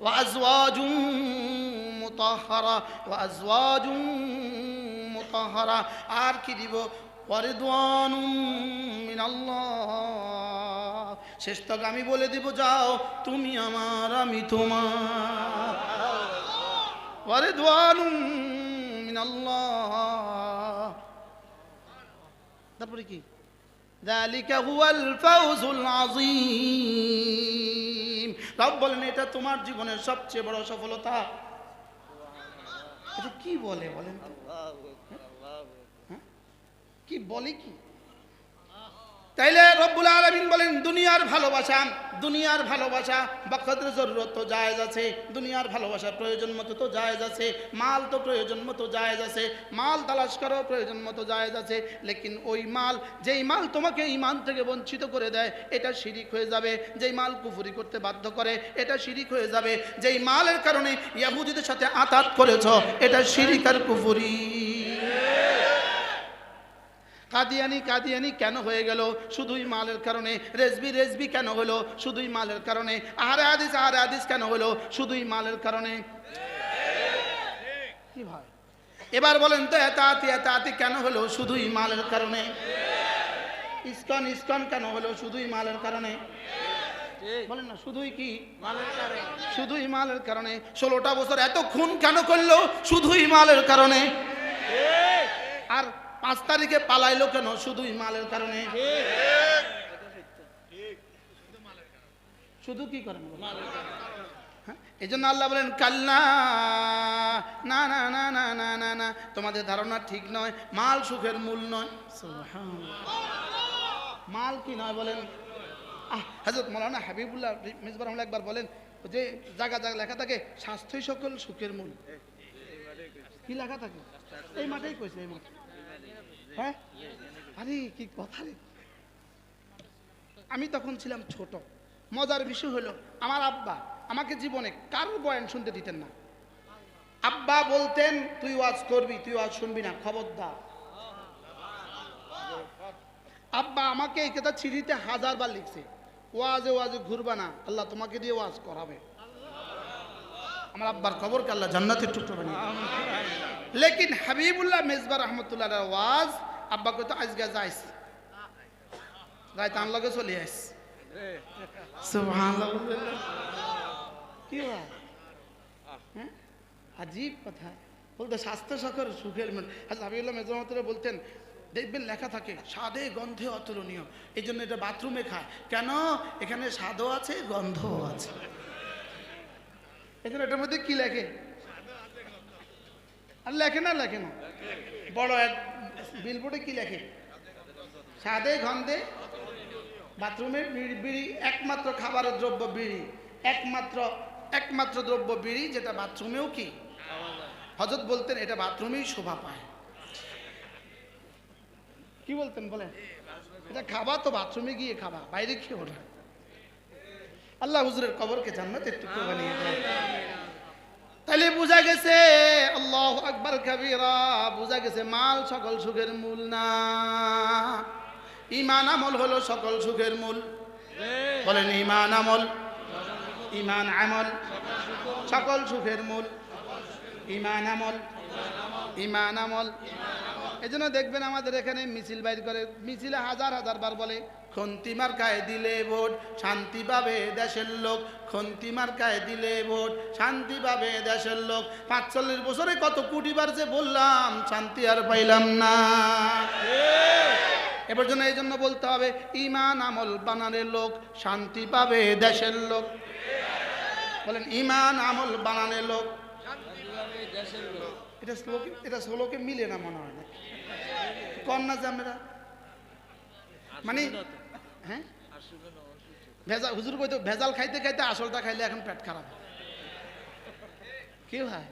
وأزواج مطهرة وأزواج مطهرة আর কি দিব ওয়ারিদওয়ান মিন আল্লাহ শেষ তক আমি বলে দিব যাও তুমি আমার আমি তোমার ওয়ারিদওয়ান মিন আল্লাহ তারপরে কি ذلك هو الفوز العظيم রব বলেন এটা তোমার জীবনের সবচেয়ে বড় সফলতা। এটা কি বলে বলেন হ্যাঁ? কি বলে কি? তাইলে রব্বুল আলমিন বলেন, দুনিয়ার ভালোবাসা দুনিয়ার ভালোবাসা বকতের জরুরত তো জায়েজ আছে, দুনিয়ার ভালোবাসা প্রয়োজন মতো তো জায়েজ আছে, মাল তো প্রয়োজন মতো জায়েজ আছে, মাল তালাশ করো প্রয়োজন মতো জায়েজ আছে, লেকিন ওই মাল, যেই মাল তোমাকে ইমান থেকে বঞ্চিত করে দেয়, এটা শিরিক হয়ে যাবে, যেই মাল কুফুরি করতে বাধ্য করে, এটা শিরিক হয়ে যাবে, যেই মালের কারণে ইয়াহুদিদের সাথে আতাত করেছ, এটা শিরিক আর কুফুরি। কাদিয়ানি কাদিয়ানি কেন হয়ে গেল? শুধুই মালের কারণে। রেজবি রেজবি কেন হলো? শুধুই মালের কারণে। আহারে আদিস আহারে আদিস কেন হলো? শুধুই মালের কারণে। কি ভাই? এবার বলেন তো এতাতি এতাতি কেন হলো? শুধুই মালের কারণে। ইস্কন ইস্কন কেন হলো? শুধুই মালের কারণে। বলেন না, শুধুই কি? শুধুই মালের কারণে। ষোলোটা বছর এত খুন কেন করল? শুধুই মালের কারণে। আর পাঁচ তারিখে পালাইলো কেন? শুধুই মালের কারণে? শুধু কি করেন হ্যাঁ? এই জন্য আল্লাহ বলেন, কাল্লা, না না না না না না না, তোমাদের ধারণা ঠিক নয়। মাল সুখের মূল নয়। মাল কি নয় বলেন? আহ মৌলানা হাবিবুল্লাহ মিসবার একবার বলেন, যে জায়গা জায়গা লেখা থাকে, স্বাস্থ্যই সকল সুখের মূল। কি লেখা থাকে? এই মাঠেই কইছে, এই মাঠে। হ্যাঁ? আরে, কি কথা রে? আমি তখন ছিলাম ছোট। মজার বিষয় হলো, আমার আব্বা আমাকে জীবনে কারোর বয়ান শুনতে দিতেন না। আব্বা বলতেন, তুই ওয়াজ করবি, তুই ওয়াজ শুনবি না, খবরদার। আব্বা আমাকে এই কথা ছিঁড়িতে হাজার বার লিখছে, ওয়াজে ওয়াজে ঘুরবা না, আল্লাহ তোমাকে দিয়ে ওয়াজ করাবে। আমার আব্বার খবরকে আল্লাহ জান্নাতের টুকরো বানিয়ে। লেকিন হাবিবুল্লাহ মেজবা রহমতুল্লাহ ওয়াজ আব্বা কইতো আজকে যাইস রায় তার লগে চলে আইস কি হয়? আজীব কথা। বলতে স্বাস্থ্য সকর সুখের মন আচ্ছা হাবিবুল্লাহ মেজবা রহমতুল্লাহ বলতেন দেখবেন লেখা থাকে স্বাদে গন্ধে অতুলনীয়। এই জন্য এটা বাথরুমে খায়। কেন? এখানে স্বাদও আছে গন্ধও আছে। এখানে এটার মধ্যে কি লেখে? আর লেখে না লেখে না। বড় এক বিলবোর্ডে কি লেখে? স্বাদে, গন্ধে, বাথরুমে বিড়ি একমাত্র খাবারের দ্রব্য বিড়ি, একমাত্র একমাত্র দ্রব্য বিড়ি, যেটা বাথরুমেও কি? হজরত বলতেন, এটা বাথরুমেই শোভা পায়। কি বলতেন, বলেন? এটা খাবা তো বাথরুমে গিয়ে খাবা, বাইরে খেয়েও না। আল্লাহ হুজুরের কবরকে জান্নাতের টুকরো বানিয়ে দেয় তাহলে বোঝা গেছে আল্লাহ আকবার কবিরা বোঝা গেছে মাল সকল সুখের মূল না। ইমান আমল হলো সকল সুখের মূল। বলেন ইমান আমল ইমান আমল সকল সুখের মূল। ইমান আমল ইমান আমল এই জন্য দেখবেন আমাদের এখানে মিছিল বাইর করে মিছিলে হাজার হাজার বার বলে খন্তি মার্কায় দিলে ভোট শান্তি পাবে দেশের লোক। খন্তি মার্কায় দিলে ভোট শান্তি পাবে দেশের লোক। পাঁচচল্লিশ বছরে কত কোটি বার যে বললাম শান্তি আর পাইলাম না। এবার জন্য এই জন্য বলতে হবে ইমান আমল বানানের লোক শান্তি পাবে দেশের লোক। বলেন ইমান আমল বানানের লোক। এটা শ্লোকে এটা শ্লোকে মিলে না মনে হয় না কন্যা জামেরা মানে হ্যাঁ? ভেজাল, হুজুর কইতো, ভেজাল খাইতে খাইতে আসলটা খাইলে এখন পেট খারাপ। কি ভাই?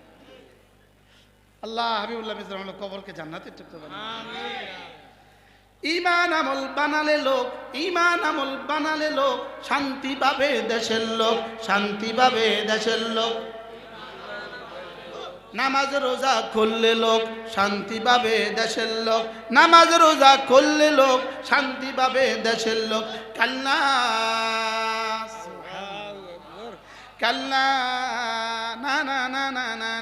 আল্লাহ হাবিবুল্লাহ মিজর কবরকে জান্নাতের টুকরো বানিয়ে ইমান আমল বানালে লোক ইমান আমল বানালে লোক, শান্তি পাবে দেশের লোক, শান্তি পাবে দেশের লোক। নামাজ রোজা করলে লোক শান্তি পাবে দেশের লোক। নামাজ রোজা করলে লোক শান্তি পাবে দেশের লোক। কান্না। কান্না। না না না না না।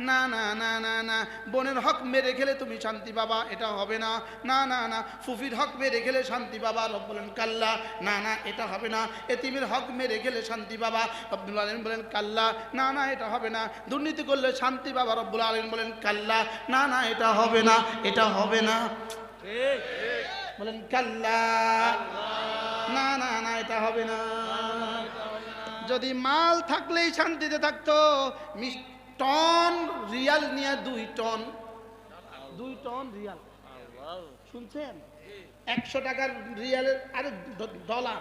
না না না না না। বোনের হক মেরে খেলে তুমি শান্তি পাবা, এটা হবে না। না না না। ফুফির হক মেরে খেলে শান্তি পাবা, রব বলেন কাল্লা। না না, এটা হবে না। এতিমের হক মেরে খেলে শান্তি পাবা, রব্বুল আলম বলেন কাল্লা। না না, এটা হবে না। দুর্নীতি করলে শান্তি পাবা, রব্বুল আলম বলেন কাল্লা। না না, এটা হবে না, এটা হবে না। বলেন কাল্লা। না না না, এটা হবে না। যদি মাল থাকলেই শান্তিতে থাকতো, মিস- টন রিয়াল নিয়ে দুই টন। দুই টন রিয়াল। শুনছেন? একশো টাকার রিয়ালের, আরে ডলার।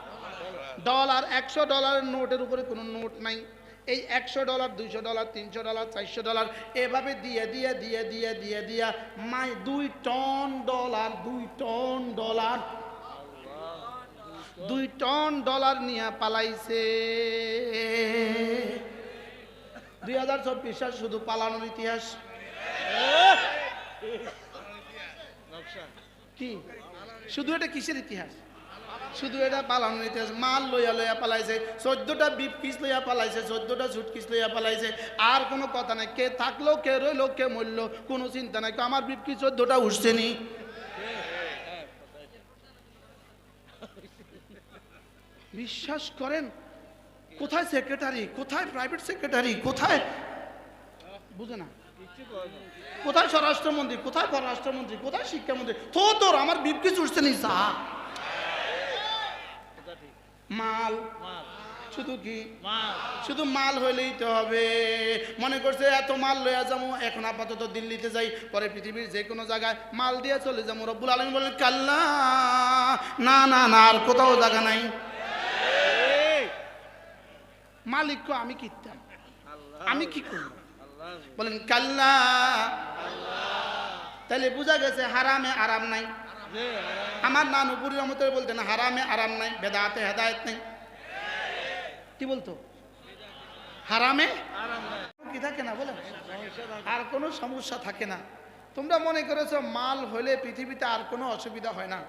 ডলার, একশো ডলারের নোটের উপরে কোনো নোট নাই। এই একশো ডলার, দুইশো ডলার, তিনশো ডলার, চারশো ডলার, এভাবে দিয়ে দিয়ে দিয়ে দিয়ে দিয়ে, দিয়া, মাই, দুই টন ডলার, দুই টন ডলার। দুই টন ডলার নিয়ে পালাইছে। দুই হাজার শুধু পালানোর ইতিহাস? কি? শুধু এটা কিসের ইতিহাস? শুধু এটা পালানোর ইতিহাস। মাল লইয়া লইয়া পালাইছে, চোদ্দটা বিপ কিস লইয়া পালাইছে, চোদ্দটা সুট কিস লইয়া পালাইছে। আর কোনো কথা নাই। কে থাকল, কে রইল, কে মরলো, কোনো চিন্তা নাই। আমার বিপ কি চোদ্দটা উঠছে নি? বিশ্বাস করেন? কোথায় সেক্রেটারি কোথায় প্রাইভেট সেক্রেটারি কোথায়? বুঝে না। কোথায় স্বরাষ্ট্রমন্ত্রী? কোথায় পররাষ্ট্রমন্ত্রী? কোথায় শিক্ষামন্ত্রী? তো তোর আমার বিপকি চুষছে নি মাল। শুধু কি? শুধু মাল হইলেই তো হবে। মনে করছে, এত মাল লইয়া যাব এখন আপাতত দিল্লিতে যাই, পরে পৃথিবীর যে কোনো জায়গায় মাল দিয়ে চলে যাব রব্বুল আলমী বলেন কাল্লা, না না না, আর কোথাও জায়গা নাই। মালিককে আমি কিনতাম আমি কি করব? বলেন কাল্লা। তাহলে বোঝা গেছে হারামে আরাম নাই। আমার নানুপুরি রহমতের বলতেন হারামে আরাম নাই বেদাতে হেদায়ত নাই। কি বলতো? হারামে? কি থাকে না বলে আর কোনো সমস্যা থাকে না। তোমরা মনে করেছ মাল হলে পৃথিবীতে আর কোনো অসুবিধা হয় না।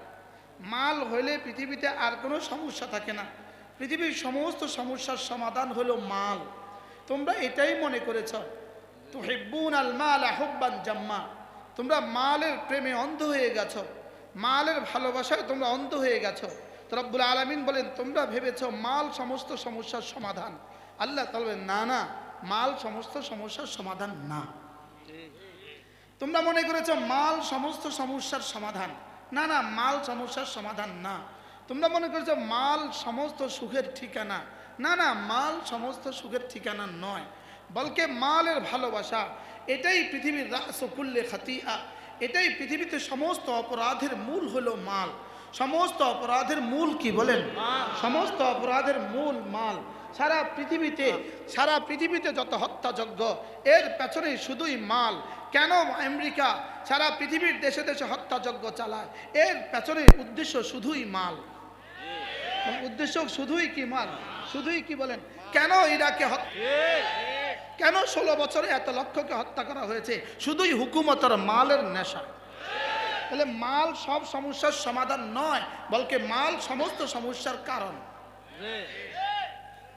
মাল হলে পৃথিবীতে আর কোনো সমস্যা থাকে না। পৃথিবীর সমস্ত সমস্যার সমাধান হলো মাল। তোমরা এটাই মনে করেছ তো হেব্বুন আল মাল আহব্বান জাম্মা। তোমরা মালের প্রেমে অন্ধ হয়ে গেছো, মালের ভালোবাসায় তোমরা অন্ধ হয়ে গেছো। তো আলমিন বলেন, তোমরা ভেবেছ মাল সমস্ত সমস্যার সমাধান? আল্লাহ তাহলে না না, মাল সমস্ত সমস্যার সমাধান না। তোমরা মনে করেছ মাল সমস্ত সমস্যার সমাধান? না না, মাল সমস্যার সমাধান না। তোমরা মনে করেছ মাল সমস্ত সুখের ঠিকানা? না না মাল সমস্ত সুখের ঠিকানা নয়। বলকে মালের ভালোবাসা এটাই পৃথিবীর রাসকুল্লে খাতিয়া এটাই পৃথিবীতে সমস্ত অপরাধের মূল হলো মাল। সমস্ত অপরাধের মূল কি বলেন? সমস্ত অপরাধের মূল মাল। সারা পৃথিবীতে সারা পৃথিবীতে যত হত্যাযজ্ঞ এর পেছনে শুধুই মাল। কেন আমেরিকা সারা পৃথিবীর দেশে দেশে হত্যাযজ্ঞ চালায়? এর পেছনে উদ্দেশ্য শুধুই মাল। উদ্দেশ্য শুধুই কি মাল শুধুই কি বলেন? কেন ইরাকে কেন ষোলো বছরে এত লক্ষকে হত্যা করা হয়েছে? শুধুই হুকুমতের মালের নেশা। তাহলে মাল সব সমস্যার সমাধান নয়, বলকে মাল সমস্ত সমস্যার কারণ।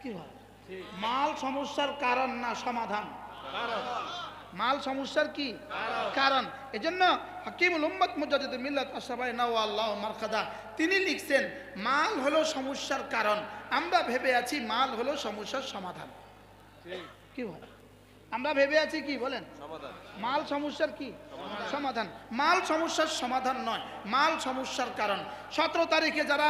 কি মাল সমস্যার কারণ না সমাধান? মাল সমস্যার কি? কারণ এজন্য হাকিমুল উম্মত মুজাদ্দিদ মিল্লাত আশরাফাই নাও আল্লাহ মারখাদা তিনি লিখছেন মাল হলো সমস্যার কারণ। আমরা ভেবে আছি মাল হলো সমস্যার সমাধান। কি বল আমরা ভেবে আছি কি বলেন? মাল সমস্যার কি? সমাধান। মাল সমস্যার সমাধান নয় মাল সমস্যার কারণ। সতেরো তারিখে যারা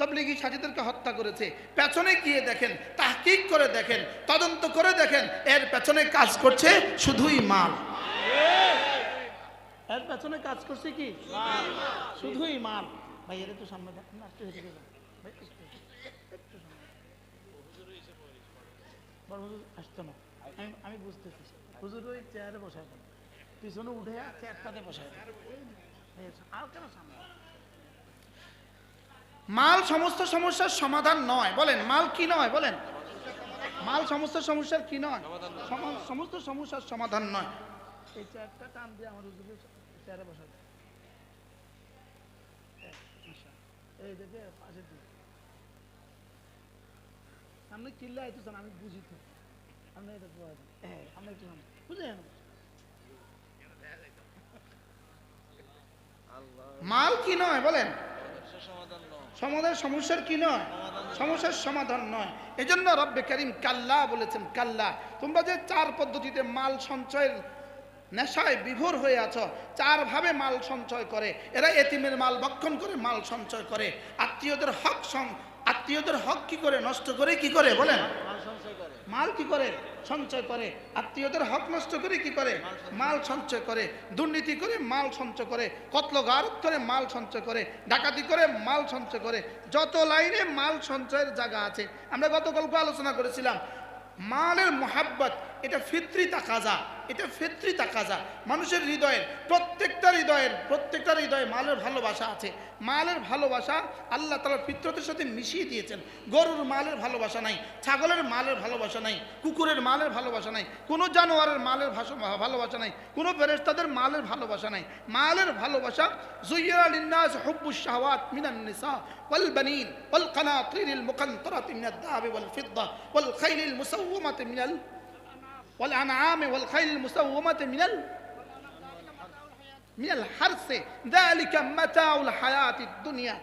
তবলিগি সাজিদেরকে হত্যা করেছে। পেছনে গিয়ে দেখেন, তাহকিক করে দেখেন, তদন্ত করে দেখেন, এর পেছনে কাজ করছে শুধুই মাল। এর পেছনে কাজ করছে কি? শুধুই মাল। ভাই এর একটু সামনে আসতো না। আমি আমি বুঝতেছি। হুজুর ওই চেয়ারে দেন। পিছনে উঠে চেয়ারটাতে এই আর কেন সামনে। মাল সমস্ত সমস্যার সমাধান নয়। বলেন মাল কি নয়? বলেন। মাল সমস্ত সমস্যার কি নয়? সমস্ত সমস্যার সমাধান নয়। এই চেয়ারটা টান দিয়ে আমার চেয়ারে বসায় এই। দেখে পাশে দিয়ে আপনি চিল্লা আইতেছেন আমি বুঝি তো। আপনি এটা আপনি একটু বুঝলেন মাল কি নয়? বলেন। সমাধান সমস্যার কি নয়? সমস্যার সমাধান নয়। এজন্য রব্বে করিম কাল্লা বলেছেন কাল্লা তোমরা যে চার পদ্ধতিতে মাল সঞ্চয়ের নেশায় বিভোর হয়ে আছো চার ভাবে মাল সঞ্চয় করে। এরা এতিমের মাল ভক্ষণ করে মাল সঞ্চয় করে। আত্মীয়দের হক সং- আত্মীয়দের হক কি করে নষ্ট করে কি করে বলেন? মাল কি করে? সঞ্চয় করে। আত্মীয়দের হক নষ্ট করে কি করে? মাল সঞ্চয় করে। দুর্নীতি করে মাল সঞ্চয় করে। কতল গারত করে মাল সঞ্চয় করে। ডাকাতি করে মাল সঞ্চয় করে। যত লাইনে মাল সঞ্চয়ের জায়গা আছে। আমরা গতকালকে আলোচনা করেছিলাম মালের মোহাব্বত এটা ফিত্রি তাকাজা। এটা ফিত্রি তাকাজা। মানুষের হৃদয়ের, প্রত্যেকটা হৃদয়ের, প্রত্যেকটা হৃদয়ে মালের ভালোবাসা আছে। মালের ভালোবাসা আল্লাহ তালার ফিত্রতের সাথে মিশিয়ে দিয়েছেন। গরুর মালের ভালোবাসা নাই, ছাগলের মালের ভালোবাসা নাই, কুকুরের মালের ভালোবাসা নাই, কোনো জানোয়ারের মালের ভালোবাসা নাই, কোনো ফেরেশতাদের মালের ভালোবাসা নাই। মালের ভালোবাসা জুইয়া হুব্বুশ শাহওয়াত মিনান নিসা ওয়াল বানিন والأنعام والخيل المسومة من ال من الحرث ذلك متاع الحياة الدنيا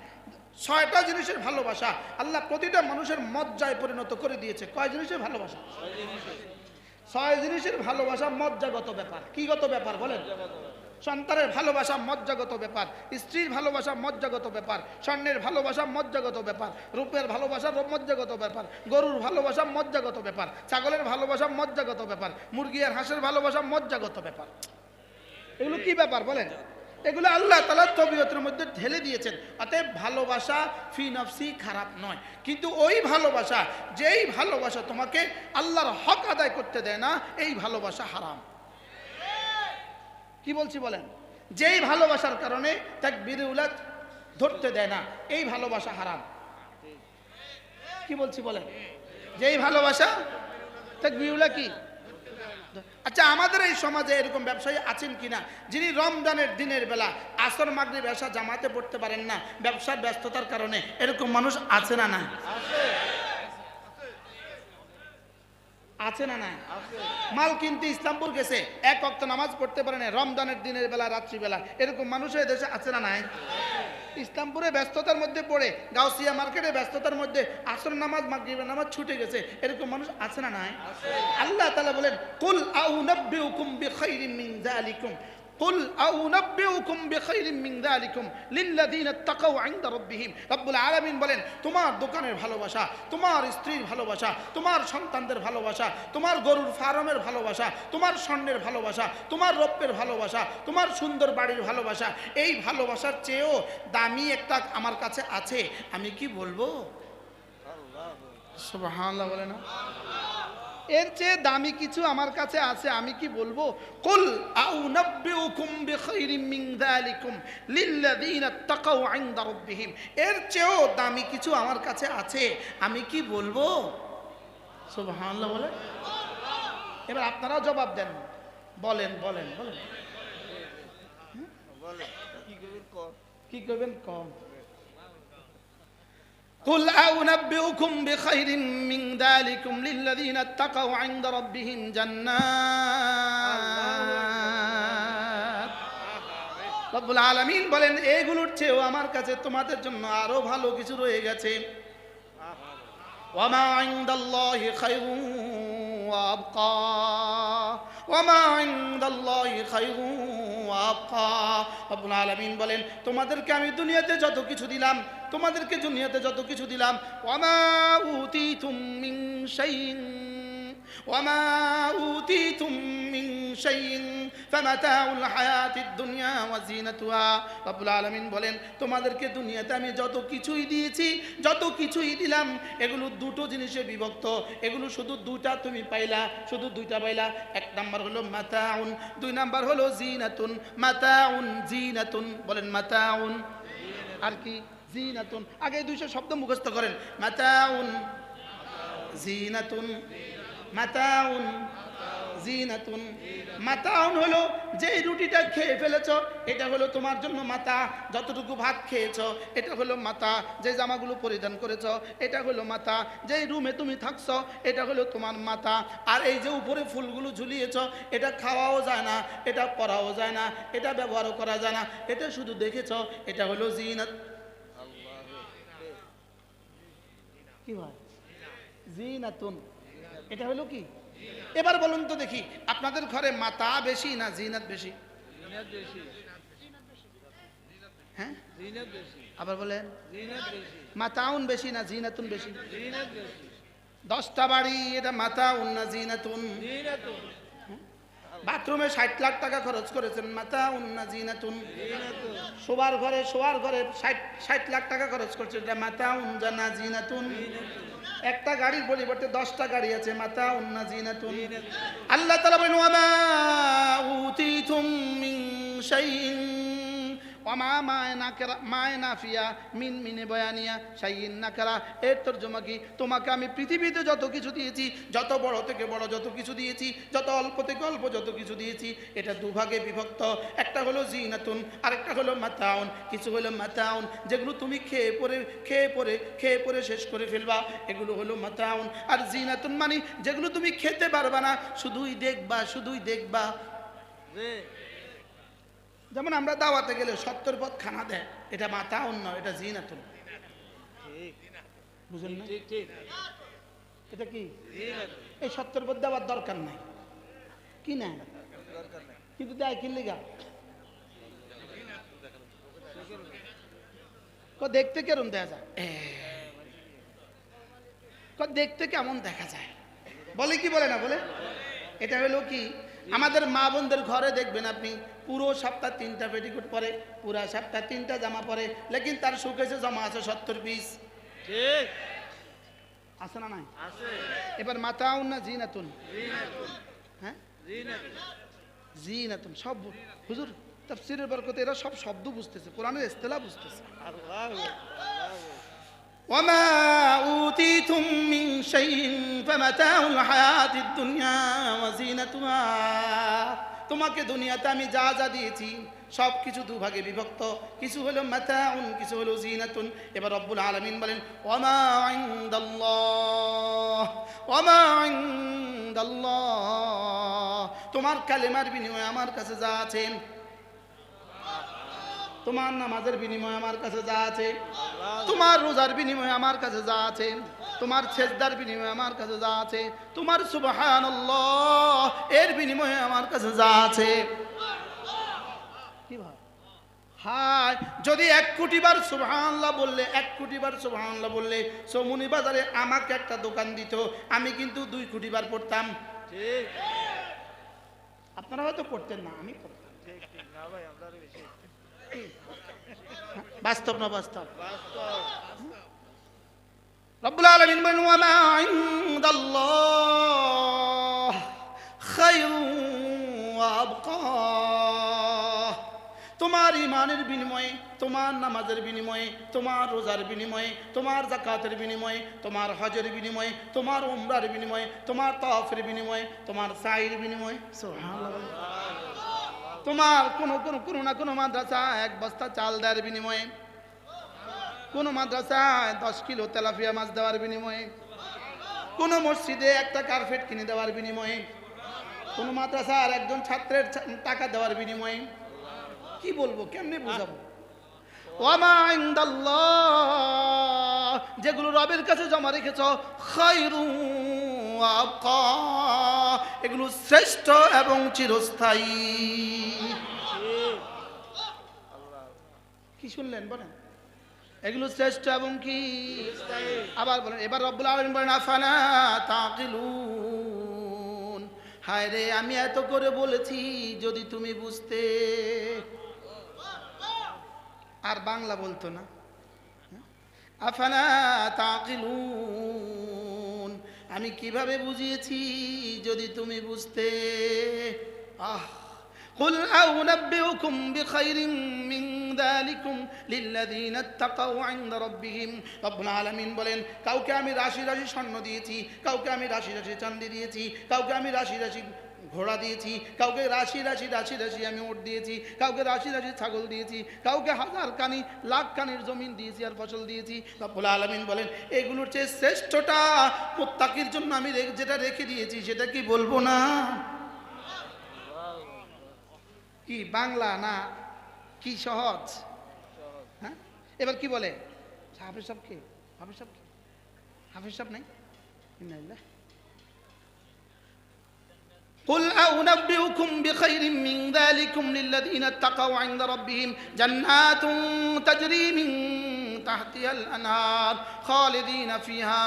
ছয়টা জিনিসের ভালোবাসা আল্লাহ প্রতিটা মানুষের মজ্জায় পরিণত করে দিয়েছে কয় জিনিসের ভালোবাসা ছয় জিনিসের ভালোবাসা মজ্জাগত ব্যাপার কি গত ব্যাপার বলেন সন্তানের ভালোবাসা মজ্জাগত ব্যাপার, স্ত্রীর ভালোবাসা মজ্জাগত ব্যাপার, স্বর্ণের ভালোবাসা মজ্জাগত ব্যাপার, রূপের ভালোবাসা মজ্জাগত ব্যাপার, গরুর ভালোবাসা মজ্জাগত ব্যাপার, ছাগলের ভালোবাসা মজ্জাগত ব্যাপার, মুরগি আর হাঁসের ভালোবাসা মজ্জাগত ব্যাপার। এগুলো কি ব্যাপার বলেন? এগুলো আল্লাহ তালা তবিয়তের মধ্যে ঢেলে দিয়েছেন। অতএব ভালোবাসা ফি নফসি খারাপ নয়। কিন্তু ওই ভালোবাসা, যেই ভালোবাসা তোমাকে আল্লাহর হক আদায় করতে দেয় না, এই ভালোবাসা হারাম। কি বলছি বলেন? যেই ভালোবাসার কারণে তাক বিরুলাত ধরতে দেয় না, এই ভালোবাসা হারাম। কি বলছি বলেন? যেই ভালোবাসা তাক বিরুলা কি? আচ্ছা আমাদের এই সমাজে এরকম ব্যবসায়ী আছেন কিনা? যিনি রমজানের দিনের বেলা আসর মাগরি ব্যবসা জামাতে পড়তে পারেন না, ব্যবসার ব্যস্ততার কারণে এরকম মানুষ আছে না না আছে না নাই? মাল কিনতে ইসলামপুর গেছে, এক অক্ত নামাজ পড়তে পারে না রমজানের দিনের বেলা, রাত্রিবেলা, এরকম মানুষের দেশে আছে না নাই? ইসলামপুরে ব্যস্ততার মধ্যে পড়ে, গাউসিয়া মার্কেটে ব্যস্ততার মধ্যে আসর নামাজ, মাগরিবের নামাজ ছুটে গেছে, এরকম মানুষ আছে না নাই? আল্লাহ তালা বলেন, কুল আউনাব্বিউকুম বিখাইরিম মিন যালিকুম। قل أنبئكم بخير من ذلكم للذين اتقوا عند ربهم رب العالمين বলেন তোমার দোকানের ভালোবাসা তোমার স্ত্রীর ভালোবাসা তোমার সন্তানদের ভালোবাসা তোমার গরুর ফার্মের ভালোবাসা তোমার স্বর্ণের ভালোবাসা তোমার রৌপ্যের ভালোবাসা তোমার সুন্দর বাড়ির ভালোবাসা এই ভালোবাসার চেয়েও দামি একটা আমার কাছে আছে আমি কি বলবো সুবহানাল্লাহ বলে না এর চেয়ে দামি কিছু আমার কাছে আছে, আমি কি বলব? কুল আউনাব্বিউকুম বিখাইরিম মিন যালিকুম লিল্লাযীনা তাকাউ ইনদা রাব্বিহিম। এর চেয়েও দামি কিছু আমার কাছে আছে, আমি কি বলব? সুবহানাল্লাহ বলে এবার আপনারাও জবাব দেন। বলেন বলেন বলেন। কি করবেন কম? قل أنبئكم بخير من ذلكم للذين اتقوا عند ربهم جنات রব্বুল আলামিন বলেন এগুলোর চেয়েও আমার কাছে তোমাদের জন্য আরো ভালো কিছু রয়ে গেছে ওয়ামা ইনদাল্লাহি খায়রুন ওয়া আবকা ওমা ইন্দাল্লাহি খায়রুন রব্বুল আলমিন বলেন, তোমাদেরকে আমি দুনিয়াতে যত কিছু দিলাম, তোমাদেরকে দুনিয়াতে যত কিছু দিলাম ওমা উতি তুমিং সেই ওমা উতি شيء فمتاع الحياة الدنيا وزينتها رب العالمين বলেন তোমাদেরকে দুনিয়াতে আমি যত কিছুই দিয়েছি যত কিছুই দিলাম এগুলো দুটো জিনিসে বিভক্ত এগুলো শুধু দুটা তুমি পাইলা শুধু দুইটা পাইলা এক নাম্বার হলো মাতাউন দুই নাম্বার হলো জিনাতুন মাতাউন জিনাতুন বলেন মাতাউন আর কি জিনাতুন আগে এই দুইশো শব্দ মুখস্থ করেন মাতাউন জিনাতুন মাতাউন জিনাতুন। মাতাউন হলো যে রুটিটা খেয়ে ফেলেছো, এটা হলো তোমার জন্য মাতা। যতটুকু ভাত খেয়েছো, এটা হলো মাতা। যে জামাগুলো পরিধান করেছ, এটা হলো মাতা। যে রুমে তুমি থাকছো, এটা হলো তোমার মাতা। আর এই যে উপরে ফুলগুলো ঝুলিয়েছো, এটা খাওয়াও যায় না, এটা পরাও যায় না, এটা ব্যবহারও করা যায় না। এটা শুধু দেখেছ, এটা হলো জিনাত। কি হয়? জিনাতুন। এটা হলো কি? এবার বলুন তো দেখি আপনাদের ঘরে মাতা বেশি না জিনাত বেশি? বেশি। হ্যাঁ? আবার বলেন। মাতাউন বেশি না জিনাতুন বেশি? বেশি। দশটা বাড়ি এটা মাতাউন না জিনাতুন? জিনাত বাথরুমে ষাট লাখ টাকা খরচ করেছেন। মাতা উন্না জিনাতুন জিনাত শোবার ঘরে শোয়ার ঘরে ষাট ষাট লাখ টাকা খরচ করছে। এটা মাতা যা না জিনাতুন একটা গাড়ির পরিবর্তে দশটা গাড়ি আছে। মাতা না জিনাতুন আল্লাহ তালা বলেন ওয়ামা মিন শাইইন। ওয়ামা মায়না কেরা, মায়না ফিয়া মিন মিনে বয়ানিয়া শাইইন নাকারা। এর তর্জমা কি? তোমাকে আমি পৃথিবীতে যত কিছু দিয়েছি, যত বড় থেকে বড় যত কিছু দিয়েছি, যত অল্প থেকে অল্প যত কিছু দিয়েছি, এটা দুভাগে বিভক্ত। একটা হলো জিনাতুন, আরেকটা হলো মাতাউন। কিছু হলো মাতাউন, যেগুলো তুমি খেয়ে পরে খেয়ে পরে খেয়ে পরে শেষ করে ফেলবা। এগুলো হলো মাতাউন। আর জিনাতুন মানে যেগুলো তুমি খেতে পারবা না, শুধুই দেখবা শুধুই দেখবা। যেমন আমরা দাওয়াতে গেলে সত্তর পথ খানা দেয় এটা মাথা অন্য এটা জিনাতুন। বুঝলেন না? এটা কি? এই সত্তর পথ দেওয়ার দরকার নাই। কি না কিন্তু দেয় কি লিগা? ক দেখতে কেরম দেখা যায়? ক দেখতে কেমন দেখা যায়? বলে কি বলে না বলে? এটা হলো কি? আমাদের মা বোনদের ঘরে দেখবেন আপনি পুরো সপ্তাহ তিনটা পেটিকুট পরে পুরা সপ্তাহ তিনটা জামা পরে লেকিন তার সুকেছে জমা আছে সত্তর পিস ঠিক আছে না নাই আছে এবার মাতাউন না জিনাতুন জিনাত হ্যাঁ জিনাত জিনাতুন সব বু- হুজুর তাফসিরের বরকতে এরা সব শব্দ বুঝতেছে কোরআনের ইস্তেলা বুঝতেছে আল্লাহু আল্লাহু وما أوتيتم من شيء فمتاع الحياة الدنيا وزينتها তোমাকে দুনিয়াতে আমি যা যা দিয়েছি, সব কিছু দুভাগে বিভক্ত। কিছু হলো মাতাউন, কিছু হলো জিনাতুন। এবার রব্বুল আলামিন বলেন তোমার কালেমার বিনিময়ে আমার কাছে যা আছে। তোমার নামাজের বিনিময়ে আমার কাছে যা আছে। তোমার রোজার বিনিময়ে আমার কাছে যা আছে। তোমার ছেজদার বিনিময়ে আমার কাছে যা আছে, তোমার সুবহান এর বিনিময়ে আমার কাছে যা আছে। কি হায়, যদি এক কোটি বার সুবহানাল্লাহ বললে, এক কোটি বার সুবহানাল্লাহ বললে সমুনি বাজারে আমাকে একটা দোকান দিত, আমি কিন্তু দুই কোটি বার পড়তাম। ঠিক আপনারা হয়তো পড়তেন না, আমি পড়তাম। বাস্তব না বাস্তব? রব্বুল আলামিন বলেন তোমার ইমানের বিনিময়ে, তোমার নামাজের বিনিময়ে, তোমার রোজার বিনিময়ে, তোমার জাকাতের বিনিময়ে, তোমার হজের বিনিময়ে, তোমার উমরার বিনিময়ে, তোমার তফের বিনিময়ে, তোমার সাইর বিনিময়ে তোমার কোনো কোনো কোনো না কোনো মাদ্রাসা এক বস্তা চাল দেওয়ার বিনিময়ে কোনো মাদ্রাসায় দশ কিলো তেলাপিয়া মাছ দেওয়ার বিনিময়ে, কোনো মসজিদে একটা কার্পেট কিনে দেওয়ার বিনিময়ে, কোনো মাদ্রাসার একজন ছাত্রের টাকা দেওয়ার বিনিময়ে। কি বলব, কেমনে বোঝাবো? যেগুলো রবের কাছে জমা রেখেছ। এগুলো শ্রেষ্ঠ এবং চিরস্থায়ী। কি শুনলেন, বলেন? এগুলো শ্রেষ্ঠ এবং কি? আবার বলেন, এবার রব্বুল আলমিন বলেন আফানা তাকিলুন। হায় রে আমি এত করে বলেছি যদি তুমি বুঝতে। আর বাংলা বলতো না? আফানা তাকিলুন। আমি কীভাবে বুঝিয়েছি যদি তুমি বুঝতে? আহ! قل أنبئكم بخير من ذلكم للذين اتقوا عند ربهم رب العالمين বলেন কাউকে আমি রাশি রাশি স্বর্ণ দিয়েছি কাউকে আমি রাশি রাশি চান্দি দিয়েছি কাউকে আমি রাশি রাশি ঘোড়া দিয়েছি কাউকে রাশি রাশি রাশি রাশি আমি ওট দিয়েছি কাউকে রাশি রাশি ছাগল দিয়েছি কাউকে হাজার কানি লাখ কানির জমিন দিয়েছি আর ফসল দিয়েছি রব্বুল আলমিন বলেন এগুলোর চেয়ে শ্রেষ্ঠটা মোত্তাকির জন্য আমি রে- যেটা রেখে দিয়েছি সেটা কি বলবো না কি বাংলা না কি সহজ হ্যাঁ এবার কি বলে হাফিজ সাহেব কে হাফিজ সাহেব কে হাফিজ সাহেব নাই ইন্নালিল্লাহ قل أنبئكم بخير من ذلكم للذين اتقوا عند ربهم جنات تجري من تحتها الأنهار خالدين فيها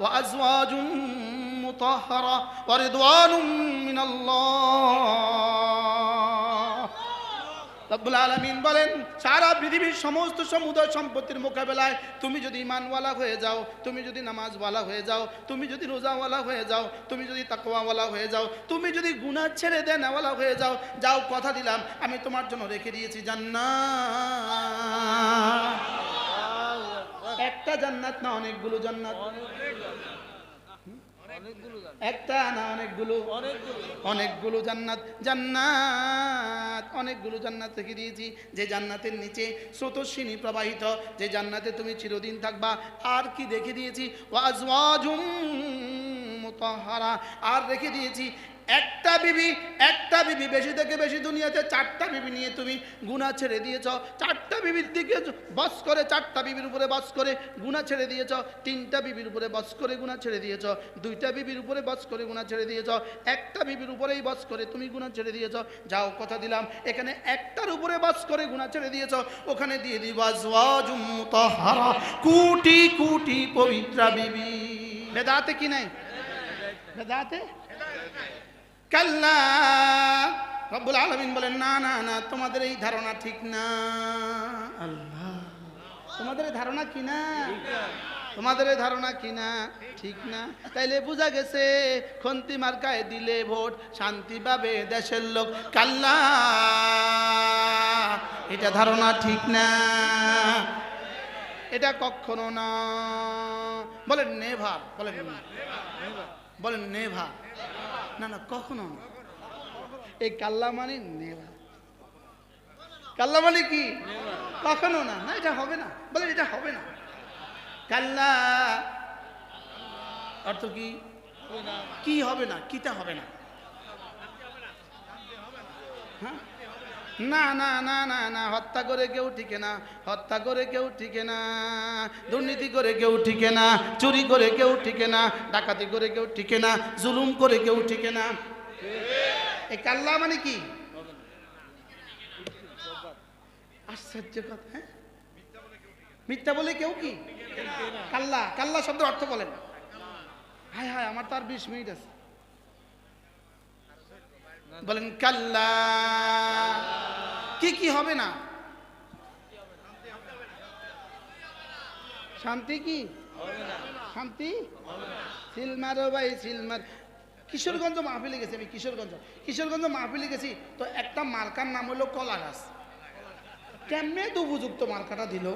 وأزواج مطهرة ورضوان من الله রব্বুল আলমিন বলেন সারা পৃথিবীর সমস্ত সমুদয় সম্পত্তির মোকাবেলায় তুমি যদি ইমানওয়ালা হয়ে যাও তুমি যদি নামাজওয়ালা হয়ে যাও তুমি যদি রোজাওয়ালা হয়ে যাও তুমি যদি তাকওয়াওয়ালা হয়ে যাও তুমি যদি গুনাহ ছেড়ে দেনওয়ালা হয়ে যাও যাও কথা দিলাম আমি তোমার জন্য রেখে দিয়েছি জান্নাত। একটা জান্নাত না অনেকগুলো জান্নাত। একটা না অনেকগুলো? অনেকগুলো। জান্নাত। জান্নাত অনেকগুলো জান্নাত রেখে দিয়েছি। যে জান্নাতের নিচে স্রোতস্বিনী প্রবাহিত যে জান্নাতে তুমি চিরদিন থাকবা। আর কি দেখে দিয়েছি? ওয়াজওয়াজুম মুতাহহারা আর রেখে দিয়েছি একটা বিবি একটা বিবি, বেশি থেকে বেশি দুনিয়াতে চারটা বিবি নিয়ে তুমি গুণা ছেড়ে দিয়েছ। চারটা বিবির দিকে বস করে, চারটা বিবির উপরে বস করে গুণা ছেড়ে দিয়েছ। তিনটা বিবির উপরে বস করে গুণা ছেড়ে দিয়েছ। দুইটা বিবির উপরে বস করে গুণা ছেড়ে দিয়েছ। একটা বিবির উপরেই বস করে তুমি গুণা ছেড়ে দিয়েছ। যাও, কথা দিলাম। এখানে একটার উপরে বস করে গুণা ছেড়ে দিয়েছ। ওখানে দিয়ে দিব মুতাহহারা কোটি কোটি পবিত্রা বিবি। বেদাতে কি নাই? বেদাতে কাল্লা। রব্বুল আলমিন বলেন না না না তোমাদের এই ধারণা ঠিক না। আল্লাহ। তোমাদের এই ধারণা কি না? তোমাদের এই ধারণা কি না? ঠিক না। তাইলে বোঝা গেছে খন্তি মার্কায় দিলে ভোট শান্তি পাবে দেশের লোক। কাল্লা। এটা ধারণা ঠিক না। এটা কখনো না। বলেন নেভার বলেন। বলেন নেভা। না না, কখনো এই কাল্লা মানে নেভা। কাল্লা মানে কি? কখনো না। না, এটা হবে না। বলেন, এটা হবে না। কাল্লা। অর্থ কি? কি হবে না, কিটা হবে না? হ্যাঁ? না না না না না, হত্যা করে কেউ ঠিকে না, হত্যা করে কেউ ঠিকে না, দুর্নীতি করে কেউ ঠিকে না, চুরি করে কেউ ঠিকে না, ডাকাতি করে কেউ ঠিকে না, জুলুম করে কেউ ঠিকে না। এই কাল্লা মানে কি? আশ্চর্য কথা হ্যাঁ? মিথ্যা বলে কেউ কি? কাল্লা কাল্লা শব্দের অর্থ বলেন হায় হায়, আমার তো আর বিশ মিনিট আছে। বলেন, কাল্লা। কি কি হবে না? শান্তি কি? শান্তি? সিলমার ভাই, সিলমার। কিশোরগঞ্জ মাহফিলে গেছি আমি, কিশোরগঞ্জ। কিশোরগঞ্জ মাহফিলে গেছি, তো একটা মার্কার নাম হলো কলা গাছ কেমনে তো উপযুক্ত মার্কাটা দিল?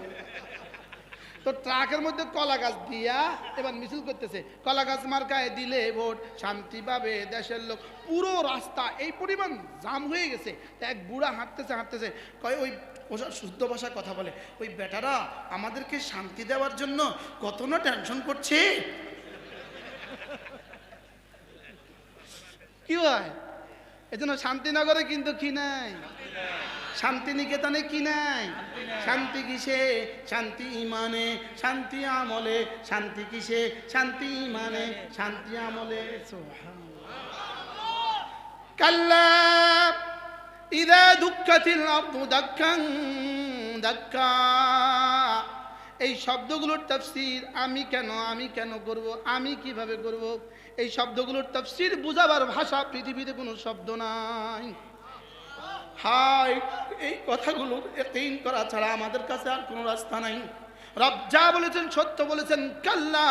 তো ট্রাকের মধ্যে কলা গাছ দিয়া এবার মিছিল করতেছে। কলা গাছ মার্কায় দিলে ভোট, শান্তি পাবে দেশের লোক। পুরো রাস্তা এই পরিমাণ জাম হয়ে গেছে। এক বুড়া হাঁটতেছে হাঁটতেছে। কয়, ওই ওসব শুদ্ধ ভাষায় কথা বলে। ওই বেটারা আমাদেরকে শান্তি দেওয়ার জন্য কত না টেনশন করছে? কি হয়? এজন্য শান্তিনগরে কিন্তু কি নাই? শান্তিনিকেতনে কি নাই? শান্তি কিসে? শান্তি ইমানে, শান্তি আমলে। শান্তি কিসে? শান্তি ইমানে, শান্তি আমলে। কাল্লা, ইদা দুঃখাতিল আব্দু দাক্কাং দাক্কা। এই শব্দগুলোর তাফসির আমি কেন আমি কেন করব, আমি কীভাবে করব? এই শব্দগুলোর তাফসির বুঝাবার ভাষা পৃথিবীতে কোনো শব্দ নাই। হাই এই কথাগুলো একইন করা ছাড়া আমাদের কাছে আর কোনো রাস্তা নাই। রব যা বলেছেন, সত্য বলেছেন, কাল্লা।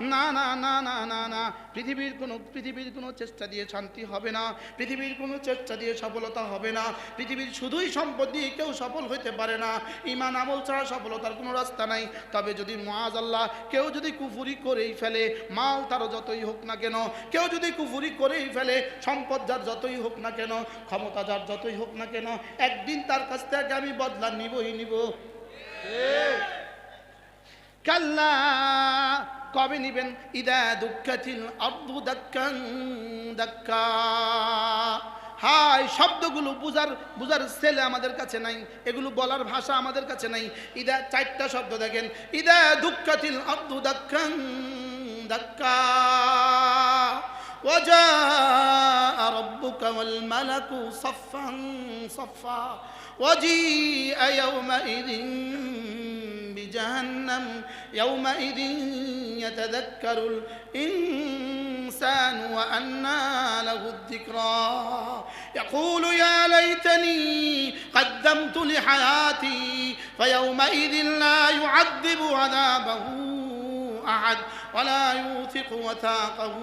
না না না না না না। পৃথিবীর কোনো পৃথিবীর কোনো চেষ্টা দিয়ে শান্তি হবে না। পৃথিবীর কোনো চেষ্টা দিয়ে সফলতা হবে না। পৃথিবীর শুধুই সম্পদ দিয়ে কেউ সফল হতে পারে না। ইমান আমল ছাড়া সফলতার কোনো রাস্তা নাই। তবে যদি মহাজ আল্লাহ কেউ যদি কুফুরি করেই ফেলে, মাল তার যতই হোক না কেন, কেউ যদি কুফুরি করেই ফেলে, সম্পদ যার যতই হোক না কেন, ক্ষমতা যার যতই হোক না কেন, একদিন তার কাছ থেকে আমি বদলা নিবই, নিব। কাল্লা, কবে নিবেন? ইদা দুঃখাতিল আব্দু দাক্কান দাক্কা। হাই শব্দগুলো বুঝার বুঝার ছেলে আমাদের কাছে নাই। এগুলো বলার ভাষা আমাদের কাছে নাই। ইদা চারটা শব্দ দেখেন। ইদা দুঃখাতিল আব্দু দাক্কান দাক্কা। وجاء ربك والملك صفا صفا وجيء يومئذ بجهنم يومئذ يتذكر الإنسان وأنى له الذكرى. يقول يا ليتني قدمت لحياتي فيومئذ لا يعذب عذابه أحد. ওয়ালা ইউথিকু ওয়াথাকাহু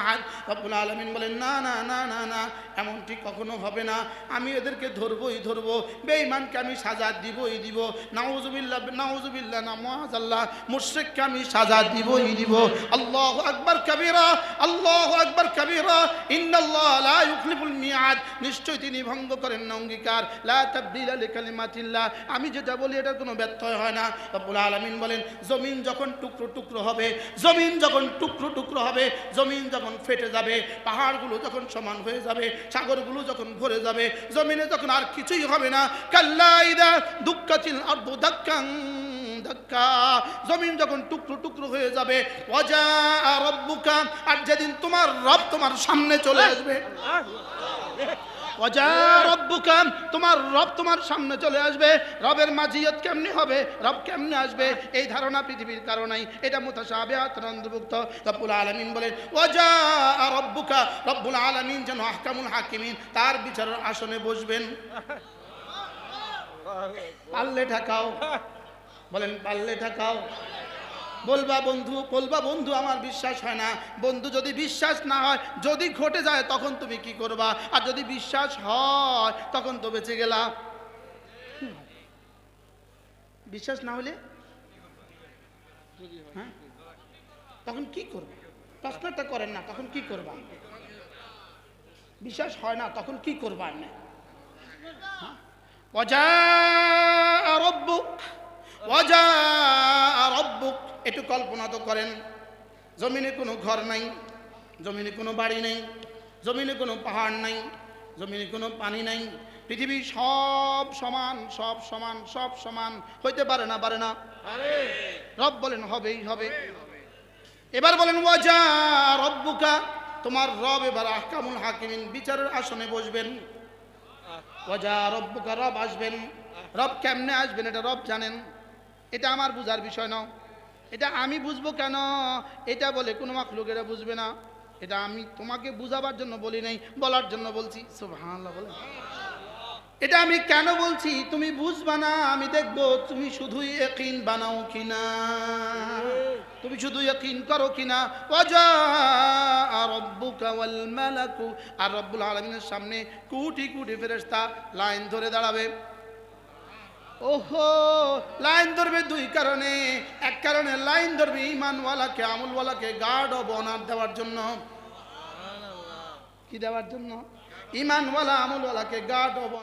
আহাদ রব্বুল আলামিন বলেন, না না না না না, এমনটি কখনো হবে না। আমি এদেরকে ধরবই ধরব, বেঈমানকে আমি সাজা দিবই দিব। নাউজুবিল্লাহ নাউজুবিল্লাহ না মহাজাল্লাহ, মুশরিককে আমি সাজা দিবই দিব। আল্লাহু আকবার কবীরা, আল্লাহু আকবার কবীরা। ইন্নাল্লাহ লা ইউখলিফুল মিয়াদ নিশ্চয় তিনি ভঙ্গ করেন না অঙ্গীকার। লা তাবদিলা লিকালিমাতিল্লাহ। আমি যেটা বলি এটা কোনো ব্যর্থ হয় না। রব্বুল আলামিন বলেন, জমিন যখন টুকরো টুকরো হবে জমিন যখন টুকরো টুকরো হবে, জমিন যখন ফেটে যাবে, পাহাড়গুলো যখন সমান হয়ে যাবে, সাগরগুলো যখন ভরে যাবে, জমিনে যখন আর কিছুই হবে না। কাল্লাইদা দুঃখাচিল আর্ধ ধাক্কাং ধাক্কা জমিন যখন টুকরো টুকরো হয়ে যাবে অজা রব্বুকা, আর যেদিন তোমার রব তোমার সামনে চলে আসবে। তোমার রব তোমার সামনে চলে আসবে। রবের মাঝিয়ত কেমনি হবে? রব কেমনে আসবে? এই ধারণা পৃথিবীর কারণেই। এটা মুতাশাবিহাত অন্তর্ভুক্ত রব্বুল আলামিন বলেন ওয়াজা রব্বুকা, রব্বুল আলমিন যেন আহকামুল হাকিমিন, তার বিচারের আসনে বসবেন। পাল্লে ঠাকাও। বলেন পাল্লে ঠাকাও। বলবা বন্ধু বলবা বন্ধু, আমার বিশ্বাস হয় না। বন্ধু, যদি বিশ্বাস না হয়, যদি ঘটে যায়, তখন তুমি কি করবা? আর যদি বিশ্বাস হয়, তখন তো বেঁচে গেলা। বিশ্বাস না হলে? হ্যাঁ? তখন কি করবা? প্রশ্নটা করেন না, তখন কি করবা? বিশ্বাস হয় না, তখন কি করবা না ওজা রব্বুক রব্বুক একটু কল্পনা তো করেন। জমিনে কোনো ঘর নাই জমিনে কোনো বাড়ি নেই জমিনে কোনো পাহাড় নাই জমিনে কোনো পানি নাই পৃথিবী সব সমান সব সমান সব সমান হইতে পারে না পারে না। রব বলেন হবেই হবে। এবার বলেন ওয়াজা রব্বুকা তোমার রব এবার আহকামুল হাকিমিন বিচারের আসনে বসবেন। ওয়াজা রব্বুকা রব আসবেন। রব কেমনে আসবেন এটা রব জানেন। এটা আমার বুঝার বিষয় নয়। এটা আমি বুঝব কেন? এটা বলে কোনো মাখলুকেরা বুঝবে না। এটা আমি তোমাকে বুঝাবার জন্য বলি নাই, বলার জন্য বলছি। এটা আমি কেন বলছি? তুমি বুঝবা না, আমি দেখব তুমি শুধুই একিন বানাও কিনা। তুমি শুধু ইয়াকিন করো কিনা। মালাকু। আর রব্বুল আলামিনের সামনে কোটি কোটি ফেরেশতা লাইন ধরে দাঁড়াবে। ওহো লাইন ধরবে দুই কারণে। এক কারণে লাইন ধরবে ইমানওয়ালাকে আমলওয়ালাকে গার্ড অব অনার দেওয়ার জন্য। কি দেওয়ার জন্য? ইমানওয়ালা আমলওয়ালাকে গার্ড অব